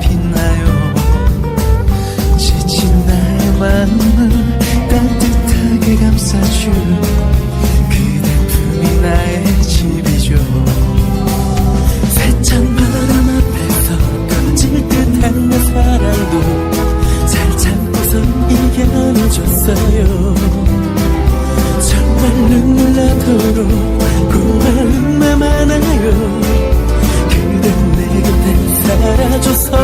빛나요. 지친 나의 마음을 따뜻하게 감싸주. 그대 품이 나의 집이죠. 세찬 바람 앞에서 꺼질 듯한 내 사랑도 잘 참고서 이겨내줬어요. 정말 눈물 나도록 내곁